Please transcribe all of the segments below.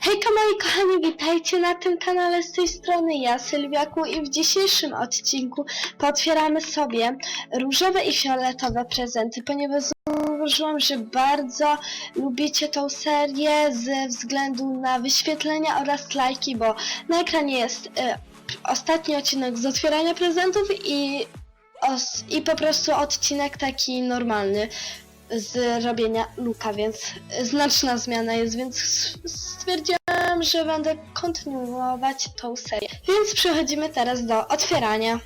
Hejka moi kochani, witajcie na tym kanale z tej strony. Ja, Sylwiaku i w dzisiejszym odcinku potwieramy sobie różowe i fioletowe prezenty, ponieważ zauważyłam, że bardzo lubicie tą serię ze względu na wyświetlenia oraz lajki, bo na ekranie jest e, ostatni odcinek z otwierania prezentów i, os, i po prostu odcinek taki normalny z robienia luka, więc znaczna zmiana jest, więc stwierdziłam, że będę kontynuować tą serię. Więc przechodzimy teraz do otwierania.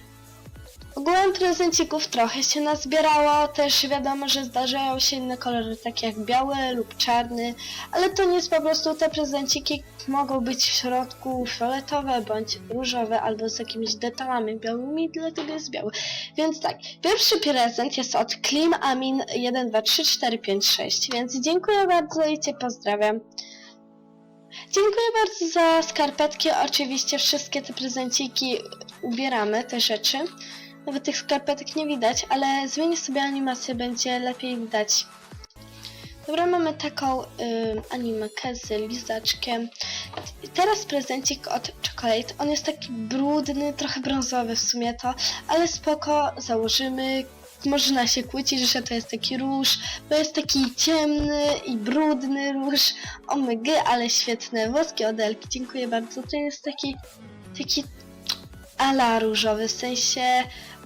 Ogółem prezencików trochę się nazbierało, też wiadomo, że zdarzają się inne kolory, takie jak biały lub czarny, ale to nic, po prostu te prezenciki mogą być w środku fioletowe bądź różowe albo z jakimiś detalami białymi, dlatego jest biały. Więc tak, pierwszy prezent jest od Klim Amin 1, 2, 3, 4, 5, 6, więc dziękuję bardzo i Cię pozdrawiam. Dziękuję bardzo za skarpetki, oczywiście wszystkie te prezenciki ubieramy, te rzeczy. Nawet tych skarpetek nie widać, ale zmienię sobie animację, będzie lepiej widać. Dobra, mamy taką y, z lizaczkiem. Teraz prezencik od Chocolate. On jest taki brudny, trochę brązowy w sumie to, ale spoko, założymy. Można się kłócić, że to jest taki róż, bo jest taki ciemny i brudny róż. Omygy, ale świetne. Włoskie odelki, dziękuję bardzo. To jest taki, taki ala różowy, w sensie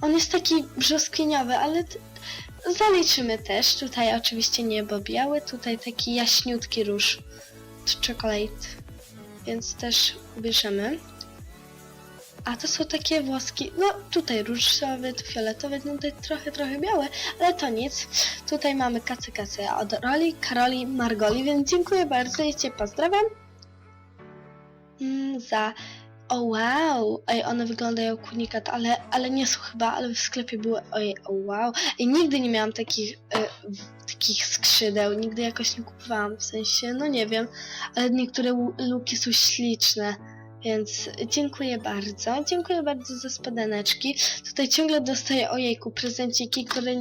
on jest taki brzoskwiniowy, ale zaliczymy też. Tutaj oczywiście niebo białe, tutaj taki jaśniutki róż chocolate, więc też bierzemy. A to są takie włoski, no tutaj różowy, tu fioletowy, no tutaj trochę, trochę białe, ale to nic. Tutaj mamy kacy kacy od Roli, Karoli, Margoli, więc dziękuję bardzo i Cię pozdrawiam. Mm, za o wow! Ej, one wyglądają jak unikat, ale, ale nie są chyba, ale w sklepie były. Ojej, o wow! Ej, nigdy nie miałam takich, e, takich skrzydeł, nigdy jakoś nie kupowałam, w sensie, no nie wiem, ale niektóre luki są śliczne, więc dziękuję bardzo. Dziękuję bardzo za spodeneczki. Tutaj ciągle dostaję, ojejku, prezenciki, które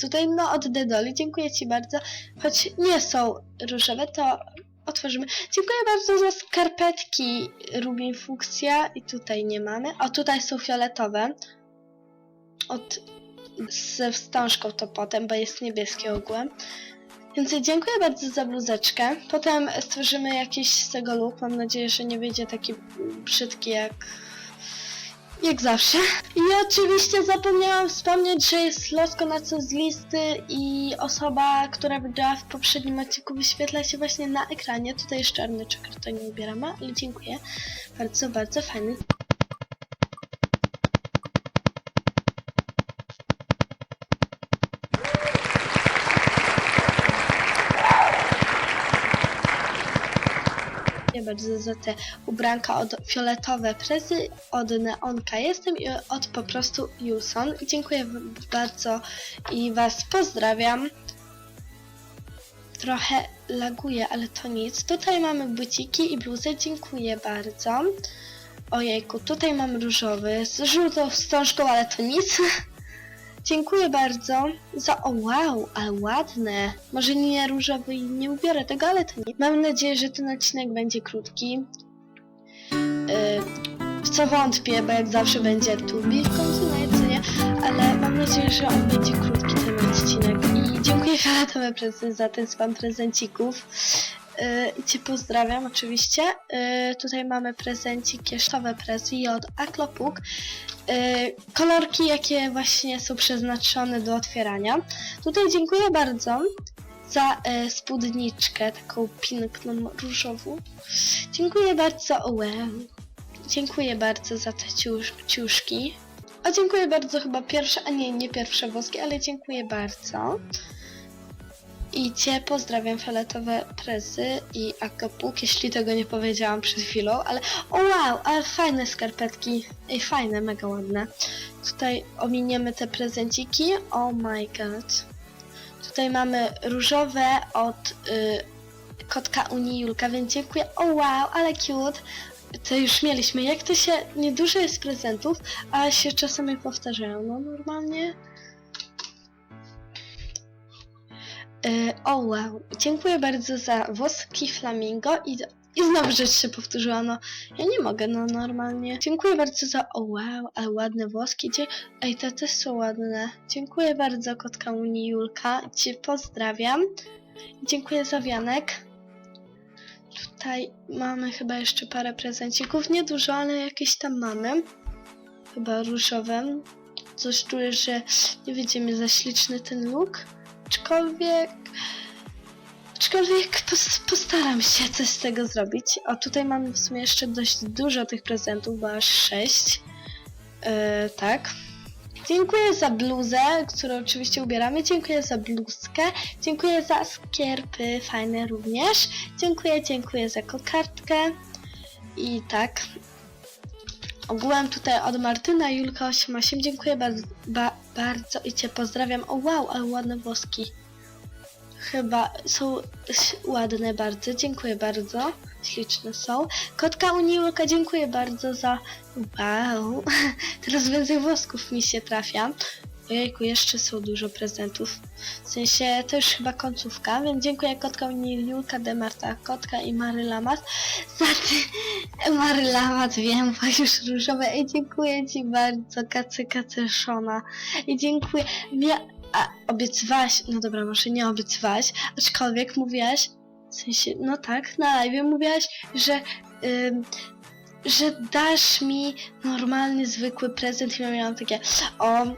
tutaj, no, od Dedoli. Dziękuję Ci bardzo. Choć nie są różowe, to otworzymy. Dziękuję bardzo za skarpetki Rubin Fuksja i tutaj nie mamy. O, tutaj są fioletowe. Od, ze wstążką to potem, bo jest niebieskie ogółem. Więc dziękuję bardzo za bluzeczkę. Potem stworzymy jakiś z tego look. Mam nadzieję, że nie wyjdzie taki brzydki jak jak zawsze. I oczywiście zapomniałam wspomnieć, że jest losko na co z listy i osoba, która wygrała w poprzednim odcinku wyświetla się właśnie na ekranie. Tutaj jest czarny czekar, to nie ubieramy, ale dziękuję. Bardzo, bardzo fajny. Bardzo za te ubranka od fioletowe prezy, od Neonka jestem i od po prostu Juson. Dziękuję bardzo i Was pozdrawiam. Trochę laguje, ale to nic. Tutaj mamy buciki i bluzę, dziękuję bardzo. Ojejku, tutaj mam różowy z żółtą wstążką, ale to nic. Dziękuję bardzo za... O wow, ale ładne. Może nie różowy i nie ubiorę tego, ale to nie. Mam nadzieję, że ten odcinek będzie krótki. Yy, w co wątpię, bo jak zawsze będzie tubi w końcu, no i co nie. Ale mam nadzieję, że on będzie krótki ten odcinek. I dziękuję Fioletowe Prezy za ten spam prezencików. Yy, Cię pozdrawiam oczywiście. Yy, tutaj mamy prezencik, kiesztowe prezy od Aklopuk. Yy, kolorki, jakie właśnie są przeznaczone do otwierania. Tutaj dziękuję bardzo za e, spódniczkę, taką piękną, różową. Dziękuję bardzo, o wow. Dziękuję bardzo za te ciusz, ciuszki. A dziękuję bardzo chyba pierwsze, a nie, nie pierwsze włoskie, ale dziękuję bardzo. I Cię pozdrawiam fioletowe prezy i akapuk, jeśli tego nie powiedziałam przed chwilą, ale o wow, ale fajne skarpetki, Ej, fajne, mega ładne. Tutaj ominiemy te prezenciki, oh my god. Tutaj mamy różowe od y, kotka Unii Julka, więc dziękuję, o wow, ale cute. To już mieliśmy, jak to się, niedużo jest prezentów, a się czasami powtarzają, no normalnie. O wow, dziękuję bardzo za woski flamingo i I znowu rzecz się powtórzyła, no ja nie mogę, no normalnie. Dziękuję bardzo za, o wow, ale ładne włoski. Dzie... Ej, te też są ładne. Dziękuję bardzo kotka Unii Julka, cię pozdrawiam. Dziękuję za wianek. Tutaj mamy chyba jeszcze parę prezencików, nie dużo, ale jakieś tam mamy. Chyba różowe. Coś czuję, że nie będzie mi za śliczny ten look. Aczkolwiek... Aczkolwiek pos postaram się coś z tego zrobić. O, tutaj mamy w sumie jeszcze dość dużo tych prezentów, bo aż 6. Yy, tak. Dziękuję za bluzę, którą oczywiście ubieramy. Dziękuję za bluzkę. Dziękuję za skierpy, fajne również. Dziękuję, dziękuję za kokardkę. I tak. Ogółem tutaj od Martyna Julka 88. Dziękuję bardzo, ba, bardzo i Cię pozdrawiam. O wow, ale ładne włoski. Chyba są ładne bardzo. Dziękuję bardzo. Śliczne są. Kotka Unii Julka, dziękuję bardzo za... Wow. Teraz więcej włosków mi się trafia. Ojejku, jeszcze są dużo prezentów. W sensie, to już chyba końcówka, więc dziękuję kotka Unii Julka, Demarta, kotka i Mary Lamat za ty... Mary Lamat, wiem, bo już różowe. I dziękuję Ci bardzo, kacy kacyszona. I dziękuję... Mia... A, obiecywałaś, no dobra, może nie obiecywałaś, aczkolwiek mówiłaś, w sensie, no tak, na live mówiłaś, że, ym, że dasz mi normalny, zwykły prezent i ja miałam takie, o, y,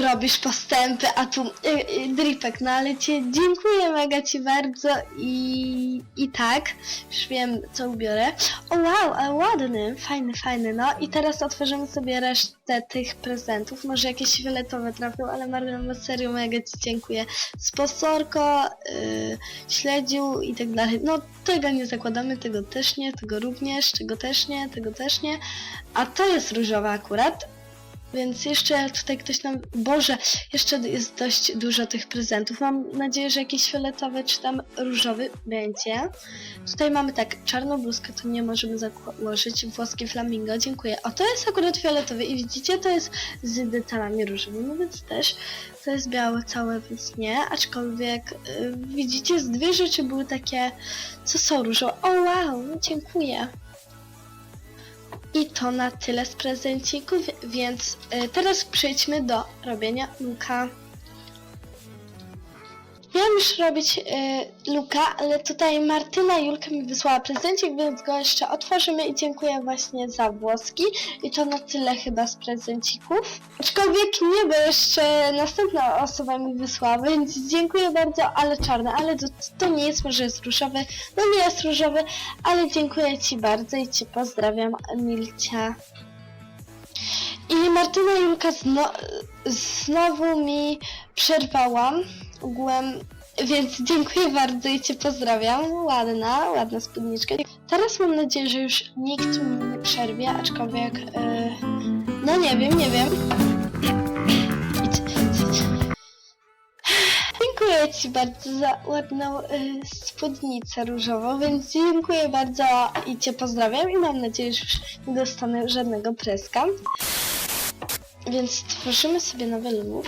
robisz postępy, a tu y, y, dripek, no ale cię dziękuję mega ci bardzo i, i tak, już wiem co ubiorę. O wow, ale ładny, fajny, fajny, no. I teraz otworzymy sobie resztę tych prezentów, może jakieś fioletowe trafią, ale Marlena, serio mega ci dziękuję. Sponsorko, yy, śledził i tak dalej, no tego nie zakładamy, tego też nie, tego również, tego też nie, tego też nie, a to jest różowa akurat, więc jeszcze tutaj ktoś nam... Boże, jeszcze jest dość dużo tych prezentów. Mam nadzieję, że jakiś fioletowy czy tam różowy będzie. Tutaj mamy tak, czarną bluzkę, to nie możemy założyć. Włoskie flamingo, dziękuję. O, to jest akurat fioletowy i widzicie, to jest z detalami różowymi, więc też to jest białe całe, więc nie. Aczkolwiek, y, widzicie, z dwie rzeczy były takie, co są różowe. O, wow, dziękuję. I to na tyle z prezencików, więc y, teraz przejdźmy do robienia luka. Miałam już robić y, luka, ale tutaj Martyna Julka mi wysłała prezencik, więc go jeszcze otworzymy i dziękuję właśnie za włoski. I to na tyle chyba z prezencików. Aczkolwiek nie, bo jeszcze następna osoba mi wysłała, więc dziękuję bardzo, ale czarne, ale to, to nie jest, może jest różowy, no nie jest różowy, ale dziękuję Ci bardzo i Cię pozdrawiam, Milcia. I Martyna Julka zno, znowu mi przerwała ogółem, więc dziękuję bardzo i Cię pozdrawiam. Ładna, ładna spódniczka. Teraz mam nadzieję, że już nikt mi nie przerwie, aczkolwiek, yy, no nie wiem, nie wiem. Dziękuję Ci bardzo za ładną y, spódnicę różową, więc dziękuję bardzo i Cię pozdrawiam i mam nadzieję, że już nie dostanę żadnego preska. Więc tworzymy sobie nowy look.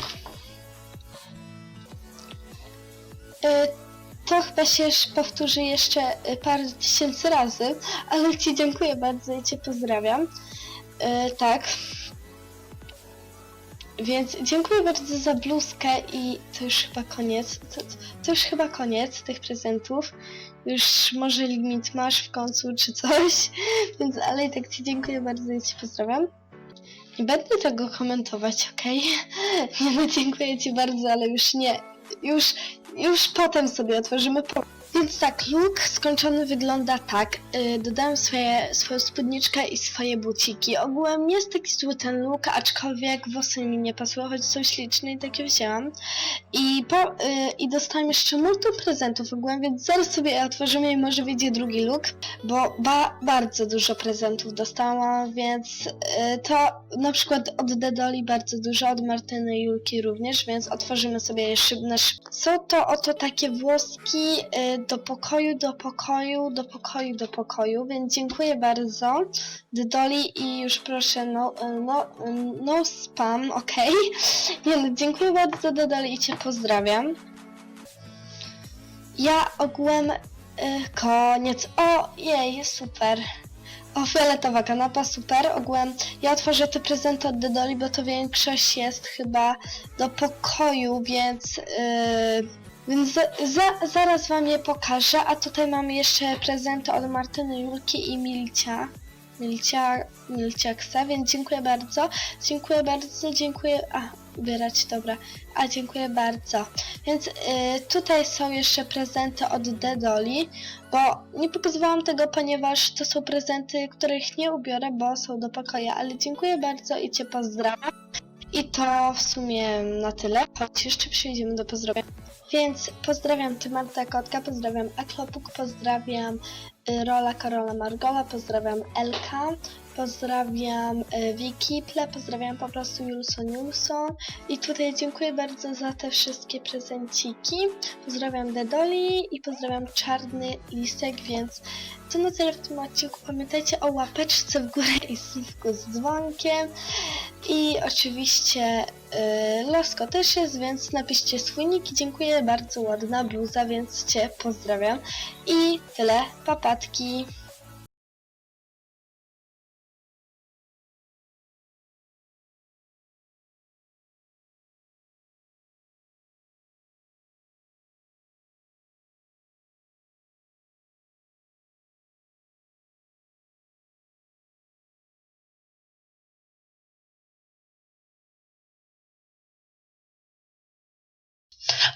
To chyba się powtórzy jeszcze y, parę tysięcy razy, ale Ci dziękuję bardzo i Cię pozdrawiam. Y, tak. Więc dziękuję bardzo za bluzkę i to już chyba koniec. To, to już chyba koniec tych prezentów. Już może limit masz w końcu czy coś. Więc ale i tak Ci dziękuję bardzo i Ci pozdrawiam. Nie będę tego komentować, okej? Nie no, dziękuję Ci bardzo, ale już nie. Już, już potem sobie otworzymy po... Więc tak, look skończony wygląda tak. Yy, dodałem swoje, swoją spódniczkę i swoje buciki. Ogółem jest taki zły ten look, aczkolwiek włosy mi nie pasują, choć są śliczne i takie wzięłam. I, po, yy, I dostałem jeszcze multum prezentów ogółem, więc zaraz sobie je otworzymy i może wyjdzie drugi look, bo ba, bardzo dużo prezentów dostałam, więc yy, to na przykład od Dedoli bardzo dużo, od Martyny Julki również, więc otworzymy sobie jeszcze nasz... Są to oto takie włoski yy, do pokoju, do pokoju, do pokoju, do pokoju, więc dziękuję bardzo Dedoli i już proszę no, no, no spam? Nie no, dziękuję bardzo Dedoli i Cię pozdrawiam. Ja ogółem koniec. O, jej, super. O, fioletowa kanapa, super. Ogółem ja otworzę te prezenty od Dedoli, bo to większość jest chyba do pokoju, więc... Yy, więc za, za, zaraz wam je pokażę, a tutaj mamy jeszcze prezenty od Martyny, Julki i Milcia. Milcia, Milciaksa, więc dziękuję bardzo. Dziękuję bardzo, dziękuję... A, ubierać, dobra. A, dziękuję bardzo. Więc y, tutaj są jeszcze prezenty od Dedoli, bo nie pokazywałam tego, ponieważ to są prezenty, których nie ubiorę, bo są do pokoju, ale dziękuję bardzo i Cię pozdrawiam. I to w sumie na tyle, choć jeszcze przejdziemy do pozdrowienia. Więc pozdrawiam Ty Marta Kotka, pozdrawiam Eklopuk, pozdrawiam y, Rola Karola Margola, pozdrawiam Elka, pozdrawiam y, Wikiple, pozdrawiam po prostu Julson Julson i tutaj dziękuję bardzo za te wszystkie prezenciki. Pozdrawiam Dedoli i pozdrawiam Czarny Lisek, więc to na tyle w tym odcinku. Pamiętajcie o łapeczce w górę i słówku z dzwonkiem. I oczywiście y, losko też jest, więc napiszcie swój nick. Dziękuję bardzo, ładna bluza, więc Cię pozdrawiam. I tyle, papatki.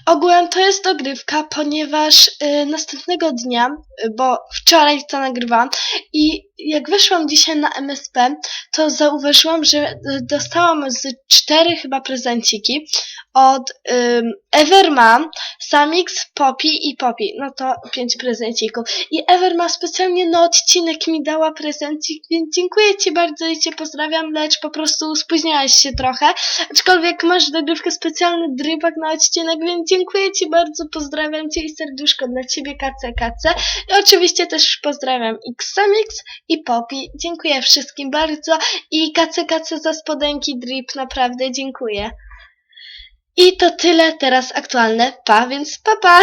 Ogółem to jest dogrywka, ponieważ y, następnego dnia, y, bo wczoraj to nagrywałam i jak weszłam dzisiaj na MSP, to zauważyłam, że y, dostałam z cztery chyba prezenciki od ym, Everma, Samix, Poppy i Poppy. No to pięć prezencików. I Everma specjalnie na odcinek mi dała prezencik, więc dziękuję Ci bardzo i Cię pozdrawiam, lecz po prostu spóźniałaś się trochę. Aczkolwiek masz dogrywkę specjalny drybak na odcinek, więc dziękuję Ci bardzo, pozdrawiam Cię i serduszko dla Ciebie kace. I oczywiście też pozdrawiam Xamix i Poppy. Dziękuję wszystkim bardzo i kace za spodenki drip, naprawdę dziękuję. I to tyle teraz aktualne. Pa, więc pa pa!